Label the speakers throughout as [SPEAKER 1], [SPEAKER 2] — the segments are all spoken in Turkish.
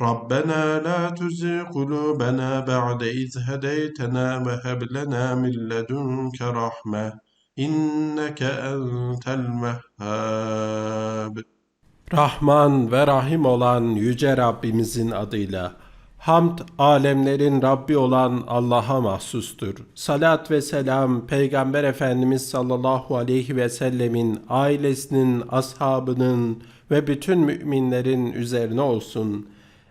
[SPEAKER 1] ربنا لا تزغ قلوبنا بعد إذ هديتنا وهب لنا من لدنك رحمة إنك أنت الوهاب
[SPEAKER 2] Rahman ve Rahim olan Yüce Rabbimizin adıyla. Hamd alemlerin Rabbi olan Allah'a mahsustur. Salat ve selam Peygamber Efendimiz sallallahu aleyhi ve sellemin ailesinin, ashabının ve bütün müminlerin üzerine olsun.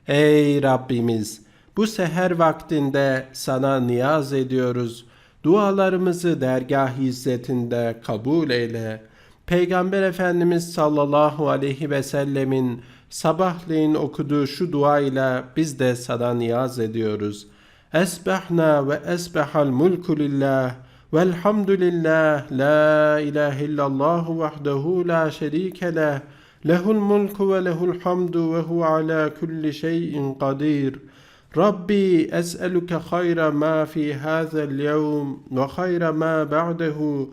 [SPEAKER 2] Ey Rabbimiz! Bu seher vaktinde sana niyaz ediyoruz. Dualarımızı dergah izzetinde kabul eyle. Peygamber Efendimiz sallallahu aleyhi ve sellemin sabahleyin okuduğu şu dua ile biz de sana niyaz ediyoruz. Esbahna ve esbahal mulku lillah velhamdülillah la ilahe illallah vahdehu la şerike leh ve lehul hamdu ve huve ala kulli şeyin kadir. ربي أسألك خير ما في هذا اليوم وخير ما بعده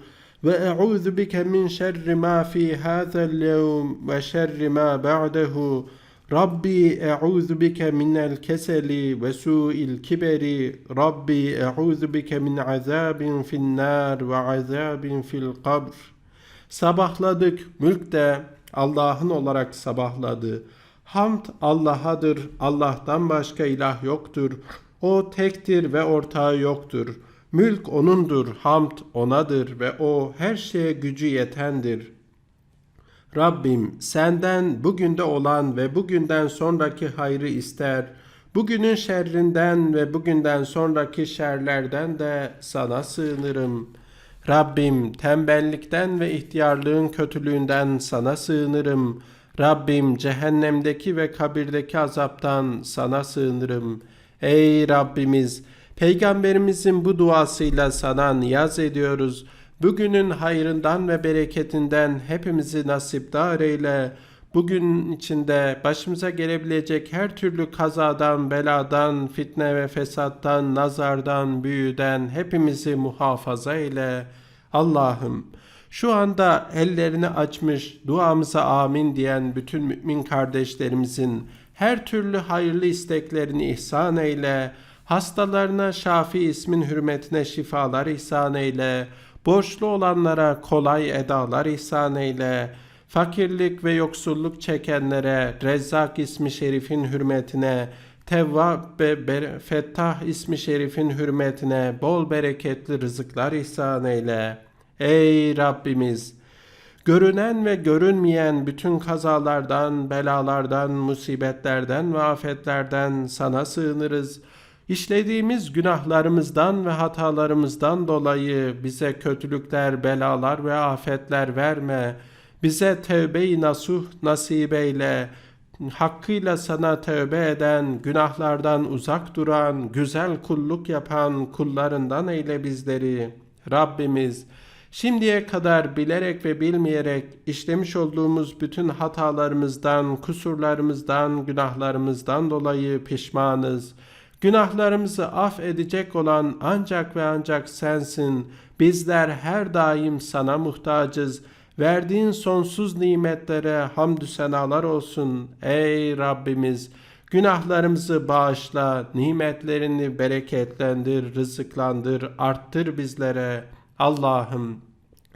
[SPEAKER 2] وأعوذ بك من شر ما في هذا اليوم وشر ما بعده. ربي أعوذ بك من الكسل وسوء الكبر. ربي أعوذ بك من عذاب في النار وعذاب في القبر. Sabahladık, mülk de Allah'ın olarak sabahladı. Hamd Allah'adır, Allah'tan başka ilah yoktur. O tektir ve ortağı yoktur. Mülk O'nundur, hamd O'nadır ve O her şeye gücü yetendir. Rabbim senden bugünde olan ve bugünden sonraki hayrı ister. Bugünün şerrinden ve bugünden sonraki şerlerden de sana sığınırım. Rabbim tembellikten ve ihtiyarlığın kötülüğünden sana sığınırım. Rabbim cehennemdeki ve kabirdeki azaptan sana sığınırım. Ey Rabbimiz! Peygamberimizin bu duasıyla sana niyaz ediyoruz. Bugünün hayrından ve bereketinden hepimizi nasipdar eyle. Bugün içinde başımıza gelebilecek her türlü kazadan, beladan, fitne ve fesattan, nazardan, büyüden hepimizi muhafaza eyle. Allah'ım şu anda ellerini açmış duamıza amin diyen bütün mümin kardeşlerimizin her türlü hayırlı isteklerini ihsan eyle. Hastalarına Şafi ismin hürmetine şifalar ihsan eyle. Borçlu olanlara kolay edalar ihsan eyle. Fakirlik ve yoksulluk çekenlere Rezzak ismi şerifin hürmetine, Tevvab ve Fettah ismi şerifin hürmetine bol bereketli rızıklar ihsan eyle. Ey Rabbimiz! Görünen ve görünmeyen bütün kazalardan, belalardan, musibetlerden ve afetlerden sana sığınırız. İşlediğimiz günahlarımızdan ve hatalarımızdan dolayı bize kötülükler, belalar ve afetler verme. Bize tevbe-i nasuh nasip eyle. Hakkıyla sana tövbe eden, günahlardan uzak duran, güzel kulluk yapan kullarından eyle bizleri. Rabbimiz, Şimdiye kadar bilerek ve bilmeyerek işlemiş olduğumuz bütün hatalarımızdan, kusurlarımızdan, günahlarımızdan dolayı pişmanız. Günahlarımızı af edecek olan ancak ve ancak sensin. Bizler her daim sana muhtacız. Verdiğin sonsuz nimetlere hamdü senalar olsun ey Rabbimiz. Günahlarımızı bağışla, nimetlerini bereketlendir, rızıklandır, arttır bizlere. Allah'ım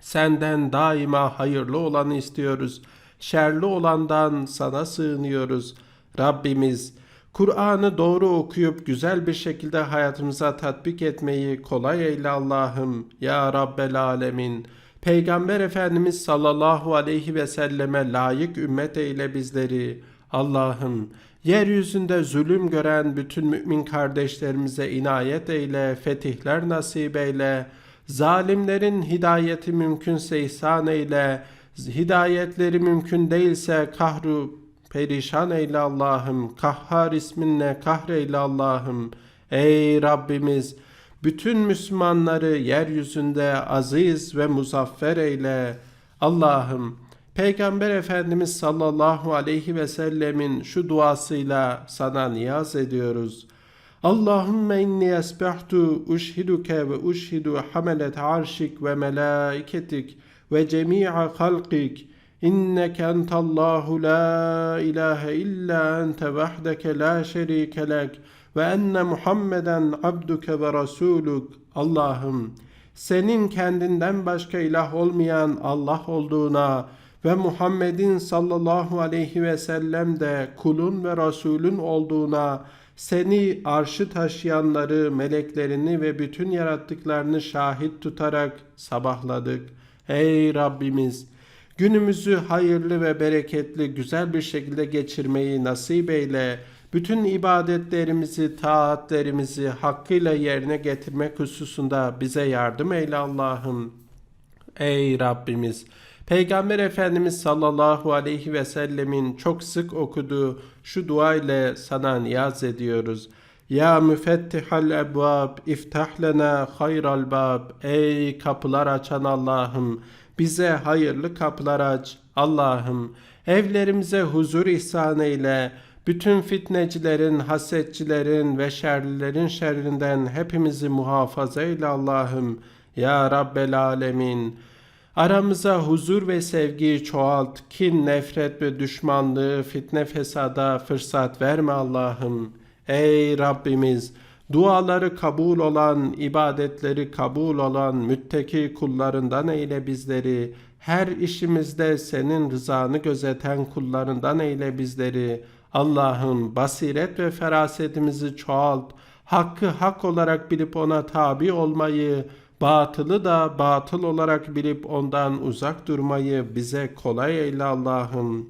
[SPEAKER 2] senden daima hayırlı olanı istiyoruz. Şerli olandan sana sığınıyoruz. Rabbimiz Kur'an'ı doğru okuyup güzel bir şekilde hayatımıza tatbik etmeyi kolay eyle Allah'ım. Ya Rabbel Alemin. Peygamber Efendimiz sallallahu aleyhi ve selleme layık ümmet eyle bizleri. Allah'ım yeryüzünde zulüm gören bütün mümin kardeşlerimize inayet eyle, fetihler nasip eyle. Zalimlerin hidayeti mümkünse ihsan eyle. Hidayetleri mümkün değilse kahru perişan eyle Allah'ım. Kahhar isminle kahreyle Allah'ım. Ey Rabbimiz bütün Müslümanları yeryüzünde aziz ve muzaffer eyle. Allah'ım Peygamber Efendimiz sallallahu aleyhi ve sellemin şu duasıyla sana niyaz ediyoruz. Allahümme inni esbahtu uşhiduke ve uşhidu hamelet arşik ve melaiketik ve cemi'a halkik inneke entallahu la ilahe illa ente vahdeke la şerike lek ve enne Muhammeden abduke ve rasuluk. Allah'ım senin kendinden başka ilah olmayan Allah olduğuna ve Muhammed'in sallallahu aleyhi ve sellem de kulun ve Resulün olduğuna seni arşı taşıyanları, meleklerini ve bütün yarattıklarını şahit tutarak sabahladık. Ey Rabbimiz! Günümüzü hayırlı ve bereketli, güzel bir şekilde geçirmeyi nasip eyle. Bütün ibadetlerimizi, taatlerimizi hakkıyla yerine getirmek hususunda bize yardım eyle Allah'ım. Ey Rabbimiz! Peygamber Efendimiz sallallahu aleyhi ve sellemin çok sık okuduğu şu dua ile sana niyaz ediyoruz. Ya müfettihal ebvab, iftah lena hayral bab. Ey kapılar açan Allah'ım, bize hayırlı kapılar aç. Allah'ım, evlerimize huzur ihsan eyle. Bütün fitnecilerin, hasetçilerin ve şerlilerin şerrinden hepimizi muhafaza eyle Allah'ım. Ya Rabbel Alemin. Aramıza huzur ve sevgiyi çoğalt. Kin, nefret ve düşmanlığı, fitne fesada fırsat verme Allah'ım. Ey Rabbimiz! Duaları kabul olan, ibadetleri kabul olan mütteki kullarından eyle bizleri. Her işimizde senin rızanı gözeten kullarından eyle bizleri. Allah'ım basiret ve ferasetimizi çoğalt. Hakkı hak olarak bilip ona tabi olmayı, batılı da batıl olarak bilip ondan uzak durmayı bize kolay eyle Allah'ım.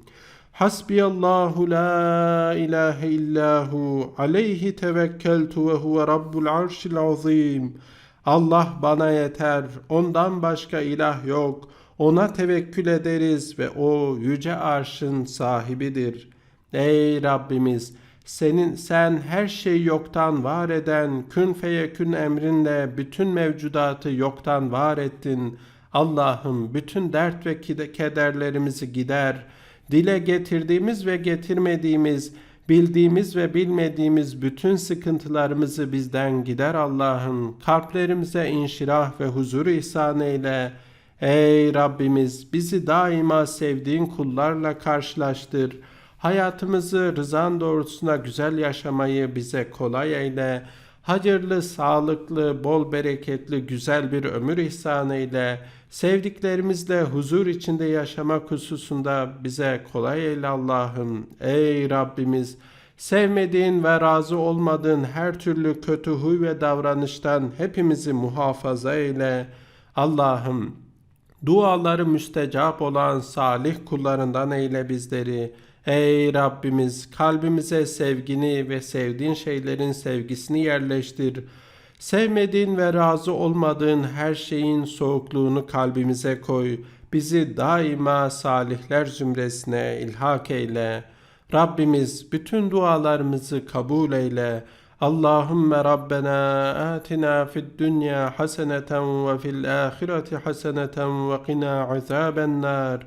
[SPEAKER 2] Hasbiyallahu la ilahe illahu aleyhi tevekkeltu ve huve rabbul arşil azim. Allah bana yeter, ondan başka ilah yok. Ona tevekkül ederiz ve o yüce arşın sahibidir. Ey Rabbimiz! Senin sen her şeyi yoktan var eden kün feyekün emrinle bütün mevcudatı yoktan var ettin. Allah'ım bütün dert ve kederlerimizi gider. Dile getirdiğimiz ve getirmediğimiz, bildiğimiz ve bilmediğimiz bütün sıkıntılarımızı bizden gider Allah'ım. Kalplerimize inşirah ve huzur ihsan eyle. Ey Rabbimiz bizi daima sevdiğin kullarla karşılaştır.'' Hayatımızı rızan doğrultusunda güzel yaşamayı bize kolay eyle. Hayırlı, sağlıklı, bol bereketli, güzel bir ömür ihsan eyle. Sevdiklerimizle huzur içinde yaşamak hususunda bize kolay eyle Allah'ım. Ey Rabbimiz! Sevmediğin ve razı olmadığın her türlü kötü huy ve davranıştan hepimizi muhafaza eyle. Allah'ım duaları müstecap olan salih kullarından eyle bizleri. Ey Rabbimiz kalbimize sevgini ve sevdiğin şeylerin sevgisini yerleştir. Sevmediğin ve razı olmadığın her şeyin soğukluğunu kalbimize koy. Bizi daima salihler zümresine ilhak eyle. Rabbimiz bütün dualarımızı kabul eyle. Allahümme Rabbena atina fid dünya haseneten ve fil ahireti haseneten ve qina azaben nar.